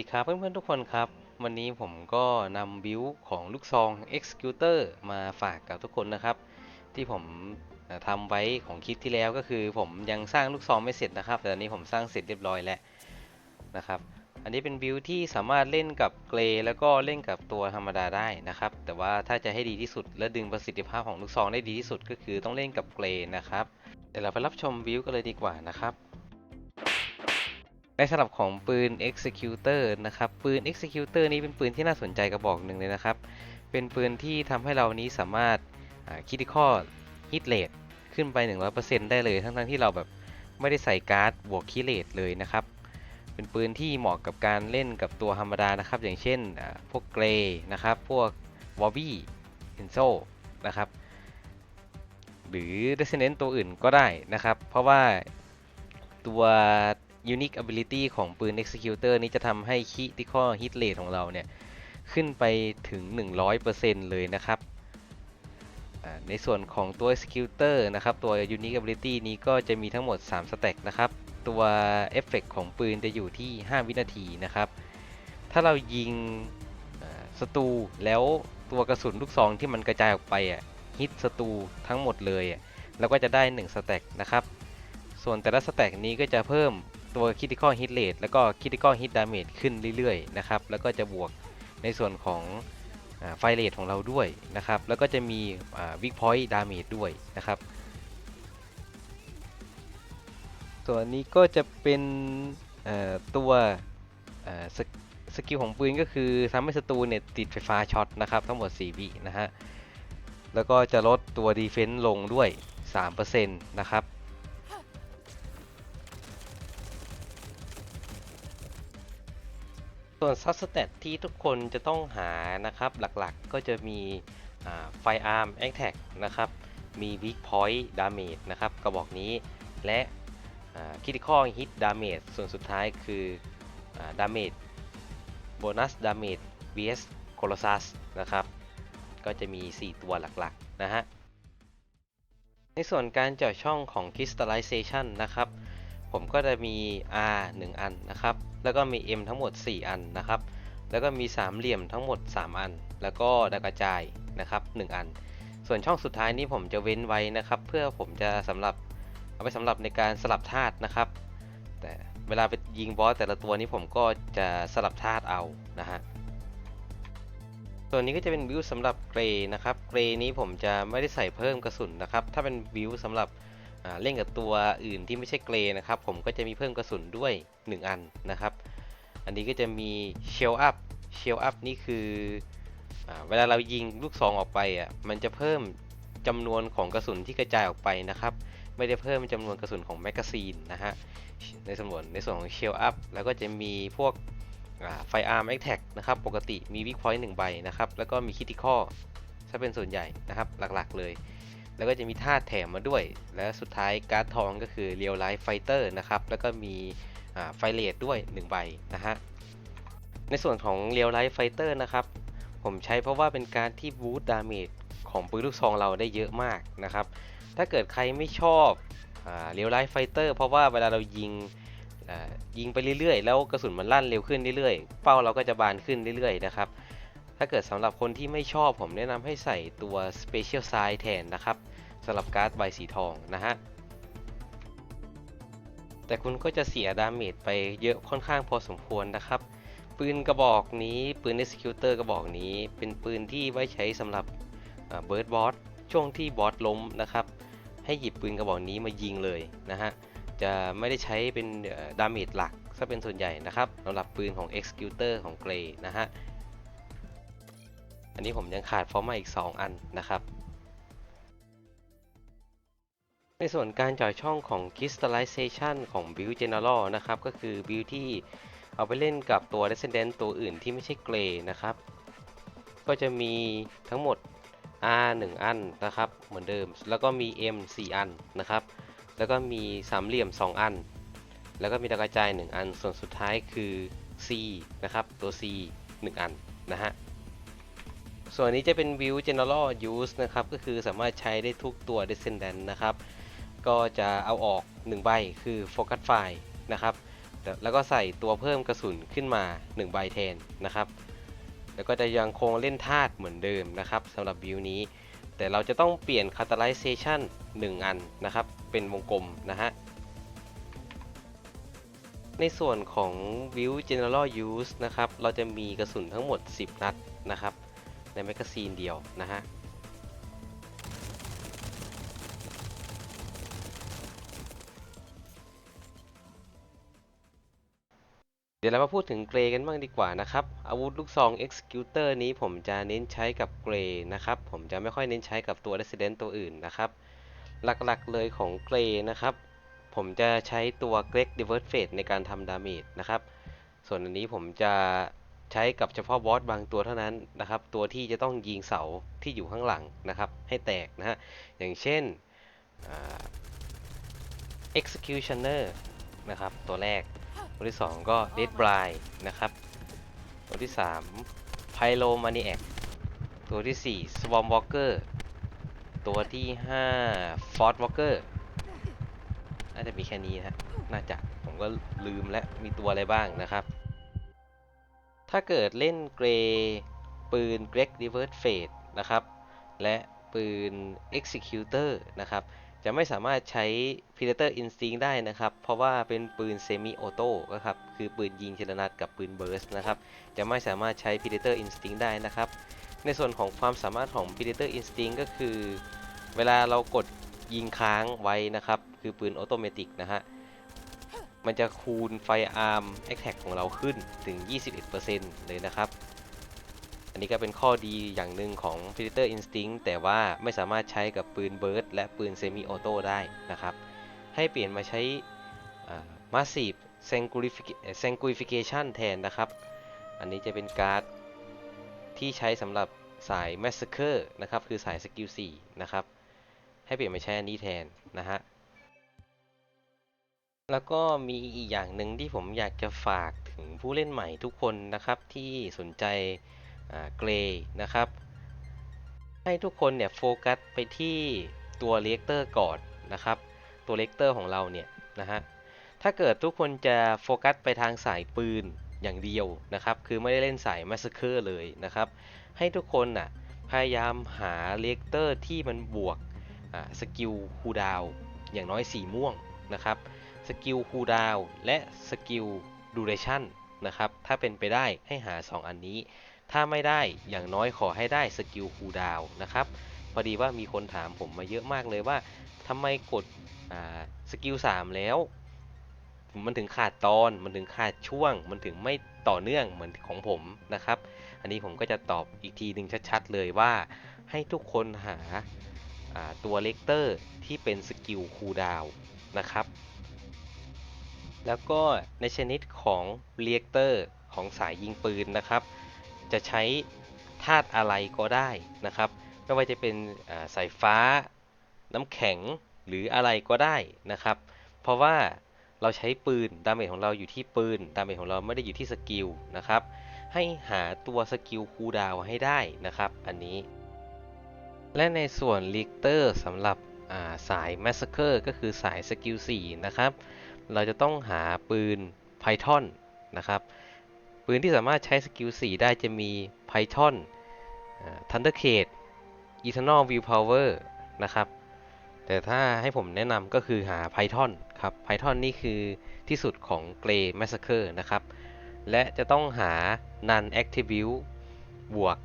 ดีครับเพื่อนๆทุกคนครับ วันนี้ผมก็นำบิวของลูกซอง Executor มาฝากกับทุกคนนะครับ ที่ผมทำไว้ของคลิปที่แล้วก็คือผมยังสร้างลูกซองไม่เสร็จนะครับ แต่ตอนนี้ผมสร้างเสร็จเรียบร้อยแล้วนะครับ อันนี้เป็นบิวที่สามารถเล่นกับเกรแล้วก็เล่นกับตัวธรรมดาได้นะครับ แต่ว่าถ้าจะให้ดีที่สุดและดึงประสิทธิภาพของลูกซองได้ดีที่สุดก็คือต้องเล่นกับเกรนะครับเดี๋ยวเราไปรับชมบิวกันเลยดีกว่านะครับ ในสำหรับของปืน Executor นะครับ ปืน Executor นี้เป็นปืนที่น่าสนใจกระบอกหนึ่งเลยนะครับ เป็นปืนที่ทำให้เรานี้สามารถคิดข้อ hit rate ขึ้นไป 100%ได้เลย ทั้งๆที่เราแบบไม่ได้ใส่การ์ดบวกคิเลตเลยนะครับ เป็นปืนที่เหมาะกับการเล่นกับตัวธรรมดานะครับ อย่างเช่นพวกเกรนะครับ พวกวอลบี้เอนโซนะครับ หรือ Descendant ตัวอื่นก็ได้นะครับ เพราะว่าตัว Unique Ability ของปืน Executor นี้จะทำให้ Critical Hit Rate ของเราเนี่ย ขึ้นไปถึง 100%เลยนะครับ ในส่วนของตัว Executor นะครับ ตัว Unique Ability นี้ก็จะมีทั้งหมด3สแต็กนะครับ ตัวเอฟเฟกของปืนจะอยู่ที่ 5 วินาทีนะครับ ถ้าเรายิงศัตรูแล้วตัวกระสุนลูกซองที่มันกระจายออกไปอะฮิตศัตรูทั้งหมดเลยอะเราก็จะได้1สแต็กนะครับ ส่วนแต่ละสแต็กนี้ก็จะเพิ่ม ตัว Critical Hit Rate แล้วก็ Critical Hit Damage ขึ้นเรื่อยๆนะครับแล้วก็จะบวกในส่วนของไฟเรทของเราด้วยนะครับแล้วก็จะมีวิกพอยต์ดาเมจด้วยนะครับส่วนนี้ก็จะเป็นตัวสกสกิลของปืนก็คือทำให้ศัตรูเนี่ยติดไฟฟ้าช็อตนะครับทั้งหมด 4 วินะฮะแล้วก็จะลดตัวดีเฟนซ์ลงด้วย 3%นะครับ ส่วนซัสเตตที่ทุกคนจะต้องหานะครับหลักๆก็จะมีไฟอาร์มแอคแท็กนะครับ มีวิกพอยต์ดาเมจนะครับกระบอกนี้ และคิติคอลฮิตดาเมจส่วนสุดท้ายคือดาเมจโบนัสดาเมจ vs โคลซัสนะครับ ก็จะมี 4 ตัวหลักๆ นะฮะ ในส่วนการเจาะช่องของ Crystallization นะครับ ผมก็จะมี R 1 อันนะครับ แล้วก็มี M ทั้งหมด 4 อันนะครับ แล้วก็มีสามเหลี่ยมทั้งหมด 3 อัน แล้วก็ดากระจายนะครับ 1 อัน ส่วนช่องสุดท้ายนี้ผมจะเว้นไว้นะครับ เพื่อผมจะสำหรับเอาไปสำหรับในการสลับธาตุนะครับ แต่เวลาไปยิงบอสแต่ละตัวนี้ผมก็จะสลับธาตุเอานะฮะส่วนนี้ก็จะเป็นบิวสำหรับเกรนะครับ เกรนี้ผมจะไม่ได้ใส่เพิ่มกระสุนนะครับ ถ้าเป็นบิวสำหรับ เล่นกับตัวอื่นที่ไม่ใช่เกรนะครับ ผมก็จะมีเพิ่มกระสุนด้วย 1 อันนะครับ อันนี้ก็จะมีเชลอัพเชลอัพนี่คืออเวลาเรายิงลูกซองออกไปอะมันจะเพิ่มจำนวนของกระสุนที่กระจายออกไปนะครับ ไม่ได้เพิ่มจำนวนกระสุนของแมกกาซีนนะฮะในส่วนในส่วนของเชลอัพแล้วก็จะมีพวกไฟอาร์มแอคแท็กนะครับ ปกติมีวิกพอยต์หนึ่งใบนะครับ แล้วก็มีคิติคอถ้าเป็นส่วนใหญ่นะครับ หลักๆเลย แล้วก็จะมีธาแถมมาด้วย และสุดท้ายการ์ดทองก็คือเรียลไลฟ์ไฟเตอร์นะครับ แล้วก็มีไฟเลดด้วย 1 ใบนะฮะ ในส่วนของเรียลไลฟ์ไฟเตอร์นะครับ ผมใช้เพราะว่าเป็นการที่บูตดาเมจของปืนลูกซองเราได้เยอะมากนะครับ ถ้าเกิดใครไม่ชอบเรียลไลฟ์ไฟเตอร์เพราะว่าเวลาเรายิงยิงไปเรื่อยๆ แล้วกระสุนมันลั่นเร็วขึ้นเรื่อยๆ เป้าเราก็จะบานขึ้นเรื่อยๆ นะครับ ถ้าเกิดสำหรับคนที่ไม่ชอบผมแนะนำให้ใส่ตัว Special Size แทนนะครับ สำหรับการ์ดใบสีทองนะฮะ แต่คุณก็จะเสียดาเมจไปเยอะค่อนข้างพอสมควรนะครับ ปืนกระบอกนี้ปืน Executor กระบอกนี้ เป็นปืนที่ไว้ใช้สำหรับเบิร์ดบอสช่วงที่บอสล้มนะครับ ให้หยิบปืนกระบอกนี้มายิงเลยนะฮะ จะไม่ได้ใช้เป็นดาเมจหลักซะเป็นส่วนใหญ่นะครับสำหรับปืนของ Executor ของ Grey นะฮะ อันนี้ผมยังขาดฟอร์มาอีก 2 อันนะครับ ในส่วนการจ่อยช่องของ Crystallization ของ Build General นะครับ ก็คือ Build ที่เอาไปเล่นกับตัว Descendant ตัวอื่นที่ไม่ใช่ Grey นะครับ ก็จะมีทั้งหมด R 1 อันนะครับ เหมือนเดิม แล้วก็มี M 4 อันนะครับ แล้วก็มีสามเหลี่ยม 2 อัน แล้วก็มีดาวกระจาย 1 อัน ส่วนสุดท้ายคือ C นะครับ ตัว C 1 อันนะฮะส่วนนี้จะเป็น View General Use นะครับ ก็คือสามารถใช้ได้ทุกตัว Descendant นะครับ ก็จะเอาออก1ใบคือ Focus File นะครับแล้วก็ใส่ตัวเพิ่มกระสุนขึ้นมา 1 ใบแทนนะครับ แล้วก็จะยังคงเล่นธาตุเหมือนเดิมนะครับสำหรับบิวนี้ แต่เราจะต้องเปลี่ยน Catalyzation 1 อันนะครับ เป็นวงกลมนะฮะ ในส่วนของ View General Use นะครับ เราจะมีกระสุนทั้งหมด 10 นัดนะครับ ในแมกกาซีนเดียวนะฮะ ยวเรามาพูดถึงเกรกันบ้างดีกว่านะครับ อาวุธลูกซอง Executor นี้ผมจะเน้นใช้กับเกรนะครับ ผมจะไม่ค่อยเน้นใช้กับตัว Resident ตัวอื่นนะครับ หลักๆเลยของเกรนะครับ ผมจะใช้ตัว Greg Divert Fate ในการทำดาเมจนะครับ ส่วนอันนี้ผมจะใช้กับเฉพาะบอสบางตัวเท่านั้นนะครับ ตัวที่จะต้องยิงเสาที่อยู่ข้างหลังนะครับ ให้แตกนะฮะ อย่างเช่นอ่า Executioner นะครับ ตัวแรก ตัวที่ 2 ก็ Dead Blind นะครับ ตัวที่ 3 Pyromaniac ตัวที่ 4 Swarm Walker ตัวที่ 5 Fort Walker น่าจะมีแค่นี้นะน่าจะ ผมก็ลืมและมีตัวอะไรบ้างนะครับ ถ้าเกิดเล่นเกรปืน Greg Divert Fate นะครับ และปืน Executor นะครับ จะไม่สามารถใช้ Predator Instinct ได้นะครับ เพราะว่าเป็นปืน Semi Auto นะครับ คือปืนยิงทีละนัดกับปืน Burst นะครับ จะไม่สามารถใช้ Predator Instinct ได้นะครับ ในส่วนของความสามารถของ Predator Instinct ก็คือ เวลาเรากดยิงค้างไว้นะครับ คือปืนออโตเมติกนะฮะ มันจะคูณไฟอาร์มแอคแท็กของเราขึ้นถึง 21%เลยนะครับ นนี้ก็เป็นข้อดีอย่างหนึ่งของ Predator Instinct แต่ว่าไม่สามารถใช้กับปืน Burst และปืน Semi Auto ได้นะครับ ให้เปลี่ยนมาใช้ Massive Sanguification แทนนะครับ อันนี้จะเป็นการ์ดที่ใช้สำหรับสาย Massacre นะครับ คือสายสกิล4นะครับ ให้เปลี่ยนมาใช้อันนี้แทนนะฮะแล้วก็มีอีกอย่างหนึ่งที่ผมอยากจะฝากถึงผู้เล่นใหม่ทุกคนนะครับที่สนใจ เกรนะครับ ให้ทุกคนเนี่ยโฟกัสไปที่ตัวเลกเตอร์ก่อนนะครับ ตัวเลกเตอร์ของเราเนี่ยนะฮะถ้าเกิดทุกคนจะโฟกัสไปทางสายปืนอย่างเดียวนะครับ คือไม่ได้เล่นสายมาสเกอร์เลยนะครับ ให้ทุกคนน่ะพยายามหาเลกเตอร์ที่มันบวกสกิลคูดาวอย่างน้อยสีม่วงนะครับ สกิลคูดาวและสกิลดูเรชั่น นะครับ ถ้าเป็นไปได้ให้หา 2 อันนี้ ถ้าไม่ได้อย่างน้อยขอให้ได้สกิลคูลดาวนะครับ พอดีว่ามีคนถามผมมาเยอะมากเลยว่าทำไมกดสกิล3แล้ว มันถึงขาดตอน มันถึงขาดช่วง มันถึงไม่ต่อเนื่องเหมือนของผมนะครับ อันนี้ผมก็จะตอบอีกทีหนึ่งชัดๆเลยว่าให้ทุกคนหาตัวเลกเตอร์ที่เป็นสกิลคูลดาวนะครับ แล้วก็ในชนิดของเรียกเตอร์ของสายยิงปืนนะครับ จะใช้ธาตุอะไรก็ได้นะครับ ไม่ว่าจะเป็นสายฟ้า น้ำแข็งหรืออะไรก็ได้นะครับ เพราะว่าเราใช้ปืนดาเมจของเราอยู่ที่ปืนดาเมจของเราไม่ได้อยู่ที่สกิลนะครับ ให้หาตัวสกิลคูดาวให้ได้นะครับ อันนี้ และในส่วนลิกเตอร์สำหรับ สาย Massacre ก็คือสายสกิล4นะครับ เราจะต้องหาปืน Python นะครับ ปืนที่สามารถใช้สกิล4ได้จะมี Python Thundercade Eternal Willpower นะครับ แต่ถ้าให้ผมแนะนำก็คือหา Python ครับ Python นี่คือที่สุดของ Grey Massacre นะครับ และจะต้องหา Non Attribute บวก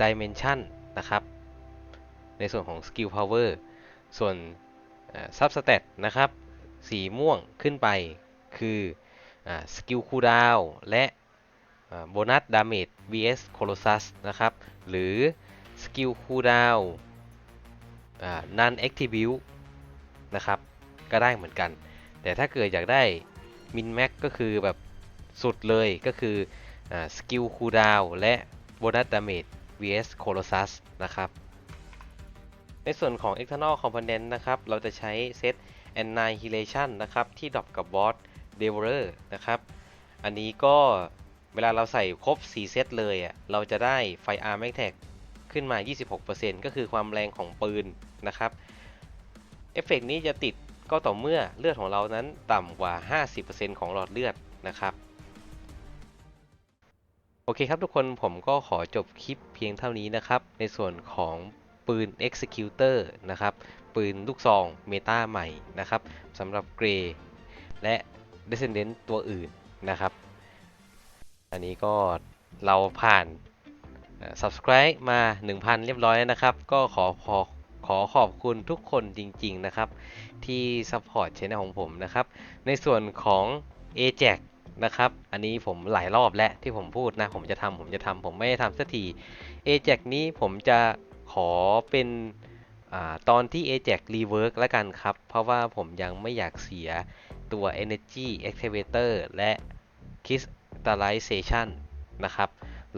Dimension นะครับ ในส่วนของ Skill Power ส่วน Substat นะครับสีม่วงขึ้นไปคือสกิลคูดาวและโบนัสดาเมจ vs Colossus นะครับ หรือสกิลคูดาว non activate นะครับ ก็ได้เหมือนกัน แต่ถ้าเกิดอยากได้ min max ก็คือแบบสุดเลยก็คือสกิลคูดาวและโบนัสดาเมจ vs Colossus นะครับ ในส่วนของ external component นะครับ เราจะใช้เซต Annihilation นะครับ ที่ดรอปกับบอส Devourer นะครับ อันนี้ก็เวลาเราใส่ครบ 4 เซตเลยอะ เราจะได้ไฟ Arm a t t a c ขึ้นมา 26%ก็คือความแรงของปืนนะครับ เอฟเฟกนี้จะติดก็ต่อเมื่อเลือดของเรานั้นต่ำกว่า 50%ของหลอดเลือดนะครับ โอเคครับทุกคนผมก็ขอจบคลิปเพียงเท่านี้นะครับ ในส่วนของ ปืน Executor นะครับ ปืนลูกซองเมตาใหม่นะครับสำหรับเกรและ Descendant ตัวอื่นนะครับ อันนี้ก็เราผ่าน subscribe มา 1,000 เรียบร้อยแล้วนะครับ ก็ขอขอขอขอบคุณทุกคนจริง ๆ นะครับ ที่ support channel ของผมนะครับ ในส่วนของ Ajax นะครับ อันนี้ผมหลายรอบแล้วที่ผมพูดนะ ผมจะทำผมจะทำผมไม่ได้ทำสักที Ajax นี้ผมจะ ขอเป็นอตอนที่ Ajax rework แล้วกันครับ เพราะว่าผมยังไม่อยากเสียตัว Energy Activator และ Crystallization นะครับ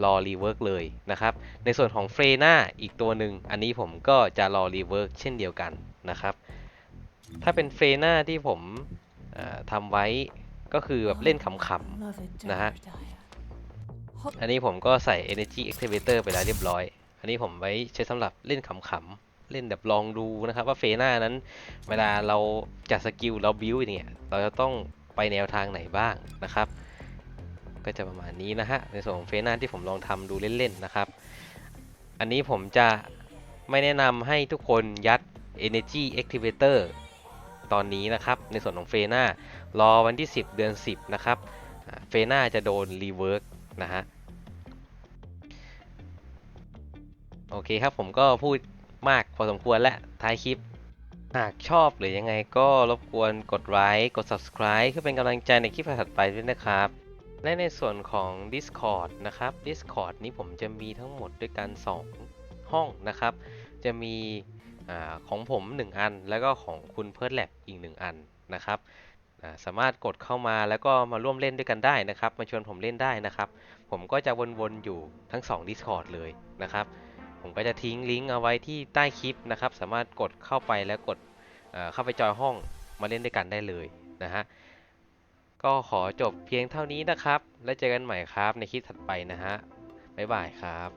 รอ rework เลยนะครับ ในส่วนของเฟรนาอีกตัวหนึ่ง อันนี้ผมก็จะรอ rework เช่นเดียวกันนะครับ ถ้าเป็นเฟรนาที่ผมทำไว้ก็คือแบบเล่นขำๆนะฮะ อันนี้ผมก็ใส่ Energy Activator ไปแล้วเรียบร้อย อันนี้ผมไว้ใช้สำหรับเล่นขำๆ เล่นแบบลองดูนะครับ ว่าเฟน่านั้น เวลาเราจัดสกิลเราบิวเนี่ย เราจะต้องไปแนวทางไหนบ้างนะครับ ก็จะประมาณนี้นะฮะ ในส่วนของเฟน่าที่ผมลองทำดูเล่นๆนะครับ อันนี้ผมจะไม่แนะนำให้ทุกคนยัด Energy Activator ตอนนี้นะครับ ในส่วนของเฟน่ารอวันที่ 10 เดือน 10 นะครับ เฟน่าจะโดนรีเวิร์กนะฮะ โอเคครับผมก็พูดมากพอสมควรแล้วท้ายคลิป หากชอบหรือยังไงก็รบกวนกดไลค์กด subscribe เพื่อเป็นกำลังใจในคลิปถัดไปด้วยนะครับ และในส่วนของ Discord นะครับ Discord นี้ผมจะมีทั้งหมดด้วยกัน 2 ห้องนะครับ จะมีอของผม 1 อัน แล้วก็ของคุณเพิร์ดแลบอีก 1 อันนะครับสามารถกดเข้ามาแล้วก็มาร่วมเล่นด้วยกันได้นะครับ มาชวนผมเล่นได้นะครับ ผมก็จะวนๆอยู่ทั้ง 2 Discord เลยนะครับ ผมก็จะทิ้งลิงก์เอาไว้ที่ใต้คลิปนะครับ สามารถกดเข้าไปแล้วกดเเข้าไปจอยห้องมาเล่นด้วยกันได้เลยนะฮะก็ขอจบเพียงเท่านี้นะครับ แล้วเจอกันใหม่ครับในคลิปถัดไปนะฮะบ๊ายบายครับ